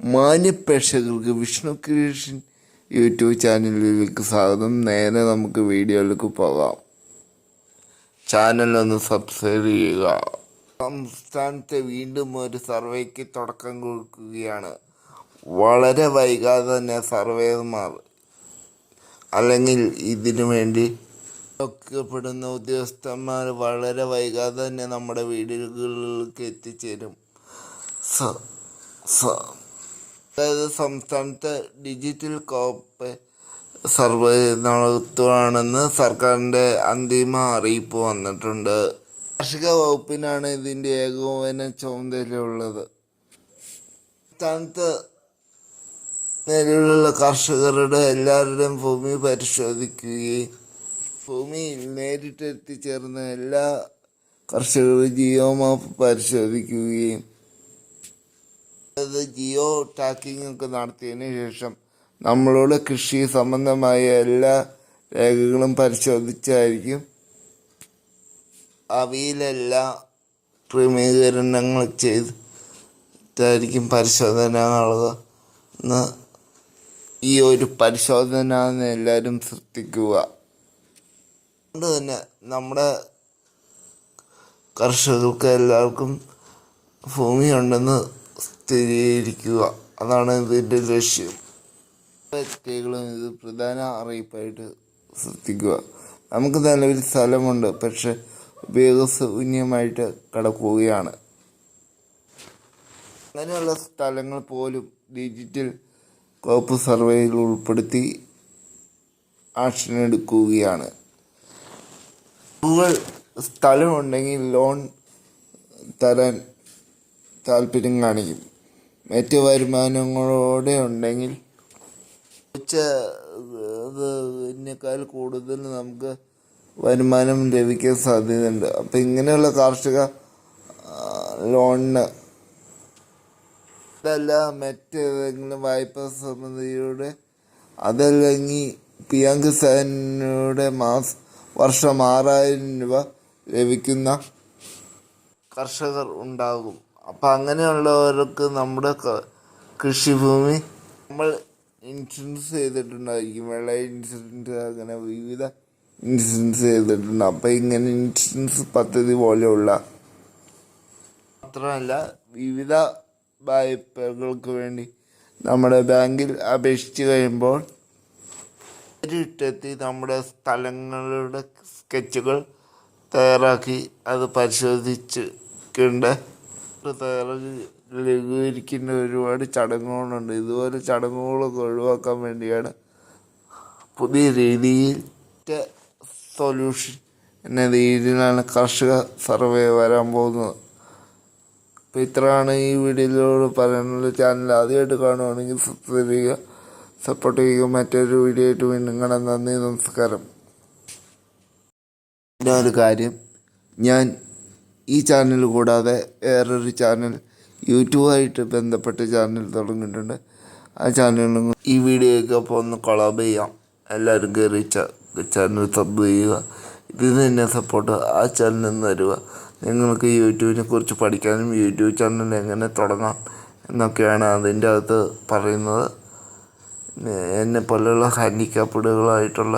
മാന്യപ്രേക്ഷകർക്ക് Vishnu creation YouTube ചാനലിലേക്ക് സ്വാഗതം. നേരെ നമുക്ക് വീഡിയോയിലേക്ക് പോകാം. ചാനൽ ഒന്ന് സബ്സ്ക്രൈബ് ചെയ്യുക. സംസ്ഥാനത്തെ വീണ്ടും ഒരു സർവേക്ക് തുടക്കം കൊടുക്കുകയാണ് വളരെ വൈകാതെ തന്നെ സർവേമാർ അല്ലെങ്കിൽ ഇതിനു വേണ്ടി ഒക്കെപ്പെടുന്ന ഉദ്യോഗസ്ഥന്മാർ വളരെ വൈകാതെ തന്നെ നമ്മുടെ വീടുകളിലേക്ക് എത്തിച്ചേരും. സ- സ- അതായത് സംസ്ഥാനത്ത് ഡിജിറ്റൽ കോപ്പ് സർവേ നടത്തുകയാണെന്ന് സർക്കാരിന്റെ അന്തിമ അറിയിപ്പ് വന്നിട്ടുണ്ട്. കാർഷിക വകുപ്പിനാണ് ഇതിന്റെ ഏകോപന ചുമതലയുള്ളത്. സംസ്ഥാനത്ത് നിലവിലുള്ള കർഷകരുടെ എല്ലാവരുടെയും ഭൂമി പരിശോധിക്കുകയും ഭൂമി നേരിട്ട് എത്തിച്ചേർന്ന എല്ലാ കർഷകരും ജിയോ മാപ്പ് പരിശോധിക്കുകയും അത് ജിയോ ടാക്കിംഗ് ഒക്കെ നടത്തിയതിന് ശേഷം നമ്മളോട് കൃഷി സംബന്ധമായ എല്ലാ രേഖകളും പരിശോധിച്ചായിരിക്കും അവയിലെല്ലാ ക്രമീകരണങ്ങൾ ചെയ്തിട്ടായിരിക്കും എന്ന് ഈ ഒരു പരിശോധന എന്ന് എല്ലാവരും ശ്രദ്ധിക്കുക. അതുകൊണ്ട് തന്നെ നമ്മുടെ കർഷകർക്ക് എല്ലാവർക്കും ഭൂമിയുണ്ടെന്ന് സ്ഥിരീകരിക്കുക അതാണ് ഇതിന്റെ ലക്ഷ്യം. വ്യക്തികളും ഇത് പ്രധാന അറിയിപ്പായിട്ട് ശ്രദ്ധിക്കുക. നമുക്ക് നിലവിൽ സ്ഥലമുണ്ട്. പക്ഷെ ഉപയോഗശൂന്യമായിട്ട് കിടക്കുകയാണ്. അങ്ങനെയുള്ള സ്ഥലങ്ങൾ പോലും ഡിജിറ്റൽ കോപ്പ് സർവേയിൽ ഉൾപ്പെടുത്തി ആക്ഷൻ എടുക്കുകയാണ്. ഗൂഗിൾ സ്ഥലമുണ്ടെങ്കിൽ ലോൺ തരാൻ താല്പര്യം കാണിക്കും. മറ്റ് വരുമാനങ്ങളോടെ ഉണ്ടെങ്കിൽ ഉച്ച ഇത് ഇതിനേക്കാൾ കൂടുതൽ നമുക്ക് വരുമാനം ലഭിക്കാൻ സാധ്യതയുണ്ട്. അപ്പം ഇങ്ങനെയുള്ള കാർഷിക ലോണിന് അതല്ല മറ്റേതെങ്കിലും വായ്പ സമിതിയുടെ അതല്ലെങ്കിൽ പി എം കിസാനിയുടെ മാസ വർഷം ആറായിരം രൂപ ലഭിക്കുന്ന കർഷകർ ഉണ്ടാകും. അപ്പം അങ്ങനെയുള്ളവർക്ക് നമ്മുടെ കൃഷിഭൂമി നമ്മൾ ഇൻഷുറൻസ് ചെയ്തിട്ടുണ്ടായിരിക്കും. വെള്ള ഇൻഷുറൻസ് അങ്ങനെ വിവിധ ഇൻഷുറൻസ് ചെയ്തിട്ടുണ്ട്. അപ്പം ഇങ്ങനെ ഇൻഷുറൻസ് പദ്ധതി പോലെയുള്ള മാത്രമല്ല വിവിധ വായ്പകൾക്ക് വേണ്ടി നമ്മുടെ ബാങ്കിൽ അപേക്ഷിച്ച് കഴിയുമ്പോൾ നേരിട്ടെത്തി നമ്മുടെ സ്ഥലങ്ങളുടെ സ്കെച്ചുകൾ തയ്യാറാക്കി അത് പരിശോധിച്ചിട്ടുണ്ട് ലഘൂകരിക്കുന്ന ഒരുപാട് ചടങ്ങുകളുണ്ട്. ഇതുപോലെ ചടങ്ങുകളൊക്കെ ഒഴിവാക്കാൻ വേണ്ടിയാണ് പുതിയ രീതിയിൽ സൊല്യൂഷൻ എന്ന രീതിയിലാണ് കർഷക സർവേ വരാൻ പോകുന്നത്. അപ്പോൾ ഇത്രയാണ് ഈ വീഡിയോയിലൂടെ പറയാനുള്ള ചാനൽ ആദ്യമായിട്ട് കാണുവാണെങ്കിൽ സബ്സ്ക്രൈബ് ചെയ്യുക സപ്പോർട്ട് ചെയ്യുക. മറ്റൊരു വീഡിയോ ആയിട്ട് വീണ്ടും കാണാൻ നന്ദി നമസ്കാരം. പിന്നെ ഒരു കാര്യം ഞാൻ ഈ ചാനൽ കൂടാതെ വേറൊരു ചാനൽ യൂട്യൂബായിട്ട് ബന്ധപ്പെട്ട ചാനൽ തുടങ്ങിയിട്ടുണ്ട്. ആ ചാനലിലും ഈ വീഡിയോയൊക്കെ അപ്പോൾ ഒന്ന് കൊളാബ് ചെയ്യാം. എല്ലാവരും കയറി ചാനൽ സബ് ചെയ്യുക. ഇതിന് തന്നെ സപ്പോർട്ട് ആ ചാനലിൽ നിന്ന് തരിക നിങ്ങൾക്ക് യൂട്യൂബിനെ കുറിച്ച് പഠിക്കാനും യൂട്യൂബ് ചാനൽ എങ്ങനെ തുടങ്ങാം എന്നൊക്കെയാണ് അതിന്റെ അകത്ത് പറയുന്നത്. എന്നെ പോലെയുള്ള ഹാൻഡിക്കാപ്പുകളായിട്ടുള്ള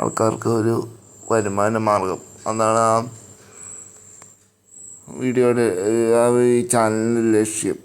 ആൾക്കാർക്ക് ഒരു വരുമാന മാർഗം. അതാണ് ആ വീഡിയോയുടെ ആ ഈ ചാനലിന്റെ ലക്ഷ്യം.